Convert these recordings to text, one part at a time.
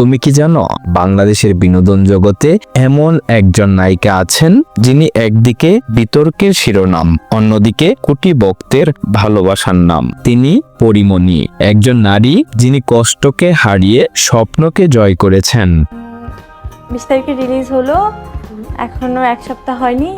তুমি কি জানো বাংলাদেশের বিনোদন জগতে এমন একজন নায়িকা আছেন যিনি একদিকে বিতর্কের শিরোনাম অন্যদিকে কোটি ভক্তের ভালোবাসার নাম। তিনি পরিমণি একজন নারী যিনি কষ্টকে হারিয়ে স্বপ্নকে জয় করেছেন। বিশ তারিখে রিলিজ হলো এখনও এক সপ্তাহ হয়নি।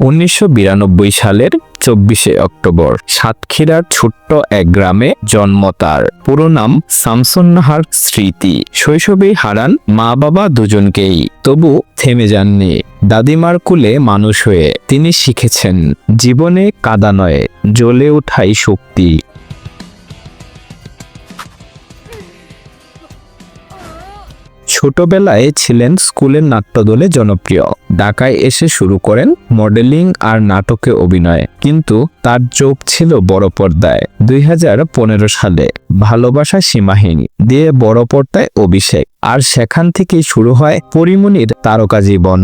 উনিশশো বিরানব্বই সালের চব্বিশে অক্টোবর। সাতক্ষীরার ছোট্ট এক গ্রামে জন্ম তার। পুরো নাম শামসুন্নাহার স্মৃতি। শৈশবেই হারান মা বাবা দুজনকেই। তবু থেমে যাননি। দাদিমার কুলে মানুষ হয়ে তিনি শিখেছেন, জীবনে কাদা নয়, জ্বলে ওঠাই শক্তি। ছোটবেলায় ছিলেন স্কুলের নাট্যদলে জনপ্রিয়। ঢাকায় এসে শুরু করেন মডেলিং আর নাটকে অভিনয়। কিন্তু তার চোখ ছিল বড় পর্দায়। দুই হাজার পনেরো সালে ভালোবাসা সীমাহীন, দিয়ে বড় পর্দায় অভিষেক। আর সেখান থেকেই শুরু হয় পরিমণির তারকা জীবন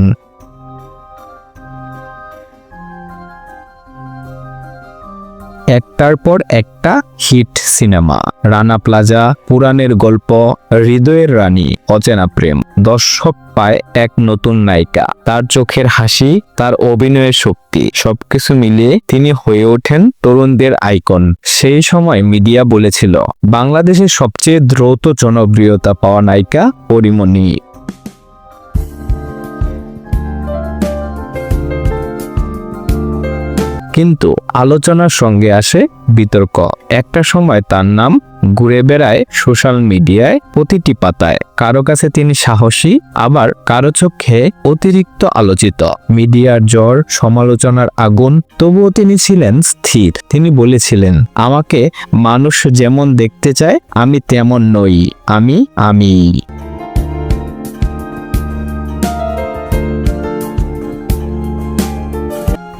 একটার পর একটা হিট সিনেমা। রানা প্লাজা, পুরাণের গল্প, হৃদয়ের রানী, অচেনা প্রেম। দর্শক পায় এক নতুন নায়িকা। তার চোখের হাসি, তার অভিনয়ের শক্তি, সবকিছু মিলিয়ে তিনি হয়ে ওঠেন তরুণদের আইকন। সেই সময় মিডিয়া বলেছিল, বাংলাদেশের সবচেয়ে দ্রুত জনপ্রিয়তা পাওয়া নায়িকা পরিমণি। কিন্তু আলোচনার সঙ্গে আসে বিতর্ক। একটা সময় তার নাম ঘুরে বেড়ায় সোশ্যাল মিডিয়ায় প্রতিটি পাতায়। কারও কাছে তিনি সাহসী, আবার কারও চোখে অতিরিক্ত আলোচিত। মিডিয়ার জ্বর, সমালোচনার আগুন, তবুও তিনি ছিলেন স্থির। তিনি বলেছিলেন, আমাকে মানুষ যেমন দেখতে চায়, আমি তেমন নই। আমি আমি।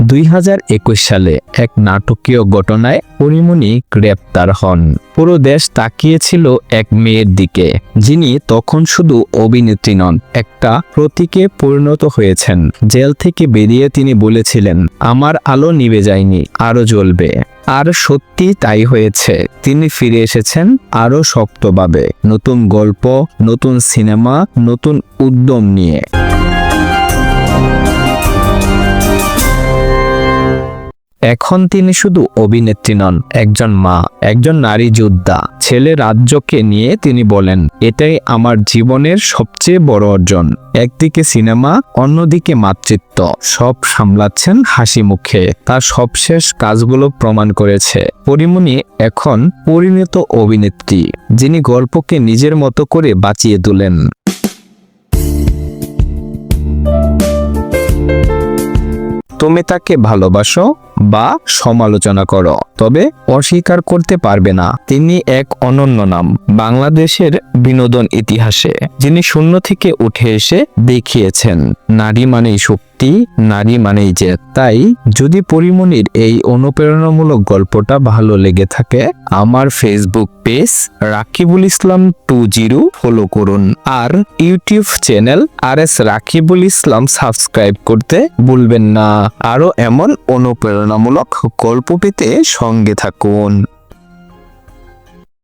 দুই হাজার একুশ সালে এক নাটকীয় ঘটনায় পরিমণি গ্রেপ্তার হন। পুরো দেশ তাকিয়েছিল এক মেয়ের দিকে, যিনি তখন শুধু অভিনেত্রী নন, একটা প্রতীকে পরিণত হয়েছেন। জেল থেকে বেরিয়ে তিনি বলেছিলেন, আমার আলো নিভে যায়নি, আরও জ্বলবে। আর সত্যি তাই হয়েছে। তিনি ফিরে এসেছেন আরও শক্তভাবে, নতুন গল্প, নতুন সিনেমা, নতুন উদ্যম নিয়ে। এখন তিনি শুধু অভিনেত্রী নন, একজন মা, একজন নারী যোদ্ধা। ছেলে রাজ্যকে নিয়ে তিনি বলেন, এটাই আমার জীবনের সবচেয়ে বড় অর্জন। একদিকে সিনেমা, অন্যদিকে মাতৃত্ব। সব সামলাচ্ছেন হাসি মুখে। তার সবশেষ কাজগুলো প্রমাণ করেছে। পরিমণি এখন পরিণত অভিনেত্রী, যিনি গল্পকে নিজের মতো করে বাঁচিয়ে তোলেন। তুমি তাকে ভালোবাসো বা সমালোচনা করো, তবে অস্বীকার করতে পারবে না। তিনি এক অনন্য নাম, বাংলাদেশের বিনোদন ইতিহাসে, যিনি শূন্য থেকে উঠে এসে দেখিয়েছেন। নারী মানেই শক্তি। নারী মানেই যে, তাই যদি পরিমণির এই অনুপ্রেরণামূলক গল্পটা ভালো লেগে থাকে, আমার Facebook page Rakibul Islam two zero follow করুন আর YouTube channel R S Rakibul Islam subscribe করতে ভুলবেন না। আরও এমন অনুপ্রেরণামূলক গল্প পেতে সঙ্গে থাকুন।